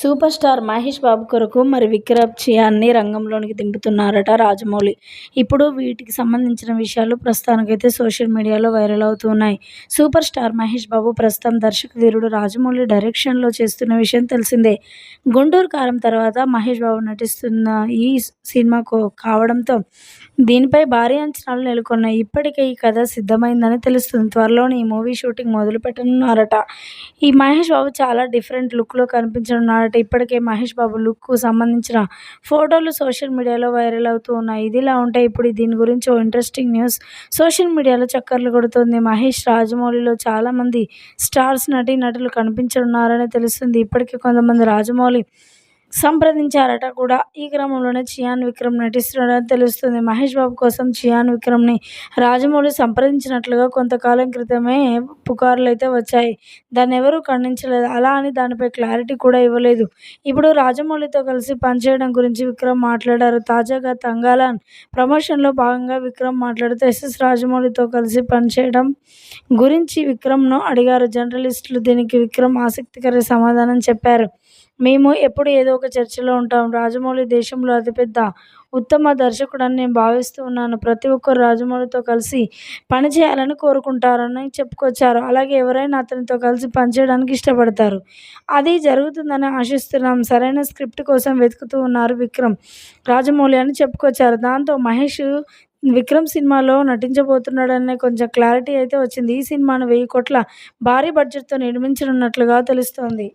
Super star Mahesh Babu కొరకు మరి విక్రమ్ రంగంలోనికి రంగంలోకి దింపుతున్నారట రాజమౌళి. ఇప్పుడు వీటికి సంబంధించిన విషయాలు ప్రస్తుతానికైతే సోషల్ మీడియాలో వైరల్ అవుతున్నాయి. సూపర్ స్టార్ మహేష్ బాబు ప్రస్తుతం దర్శక ధీరుడు రాజమౌళి డైరెక్షన్లో చేస్తున్న విషయం తెలిసిందే. గుంటూరు కారం తర్వాత మహేష్ బాబు నటిస్తున్న ఈ సినిమా కావడంతో దీనిపై భారీ అంచనాలు నెలకొన్నాయి. ఇప్పటికే ఈ కథ సిద్ధమైందని తెలుస్తుంది. త్వరలోనే ఈ మూవీ షూటింగ్ మొదలు పెట్టనున్నారట ఈ మహేష్ బాబు చాలా డిఫరెంట్ లుక్లో కనిపించడం కనిపించనున్నారట ఇప్పటికే మహేష్ బాబు లుక్కు సంబంధించిన ఫోటోలు సోషల్ మీడియాలో వైరల్ అవుతూ ఉన్నాయి. ఇదిలా ఉంటే ఇప్పుడు దీని గురించి ఓ ఇంట్రెస్టింగ్ న్యూస్. సోషల్ మీడియాలో చక్కర్లు కొడుతోంది మహేష్. రాజమౌళిలో చాలామంది స్టార్స్ నటీనటులు కనిపించనున్నారని తెలుస్తుంది. ఇప్పటికే కొంతమంది రాజమౌళి సంప్రదించారట కూడా. ఈ క్రమంలోనే చియాన్ విక్రమ్ నటిస్తున్నాడని తెలుస్తుంది. మహేష్ బాబు కోసం చియాన్ విక్రమ్ని రాజమౌళి సంప్రదించినట్లుగా కొంతకాలం క్రితమే పుకార్లు అయితే వచ్చాయి. దాన్ని ఎవరూ ఖండించలేదు. అలా అని దానిపై క్లారిటీ కూడా ఇవ్వలేదు. ఇప్పుడు రాజమౌళితో కలిసి పనిచేయడం గురించి విక్రమ్ మాట్లాడారు. తాజాగా తంగాలాన్ ప్రమోషన్లో భాగంగా విక్రమ్ మాట్లాడుతూ ఎస్ఎస్ రాజమౌళితో కలిసి పనిచేయడం గురించి విక్రమ్ను అడిగారు. జర్నలిస్టులు దీనికి విక్రమ్ ఆసక్తికర సమాధానం చెప్పారు. మేము ఎప్పుడు ఏదో ఒక చర్చలో ఉంటాం. రాజమౌళి దేశంలో అతిపెద్ద ఉత్తమ దర్శకుడని నేను భావిస్తూ ఉన్నాను. ప్రతి ఒక్కరు రాజమౌళితో కలిసి పనిచేయాలని కోరుకుంటారని చెప్పుకొచ్చారు. అలాగే ఎవరైనా అతనితో కలిసి పనిచేయడానికి ఇష్టపడతారు. అది జరుగుతుందని ఆశిస్తున్నాం. సరైన స్క్రిప్ట్ కోసం వెతుకుతూ ఉన్నారు విక్రమ్ రాజమౌళి అని చెప్పుకొచ్చారు. దాంతో మహేష్ విక్రమ్ సినిమాలో నటించబోతున్నాడనే కొంచెం క్లారిటీ అయితే వచ్చింది. ఈ సినిమాను వెయ్యి కోట్ల భారీ బడ్జెట్తో నిర్మించనున్నట్లుగా తెలుస్తోంది.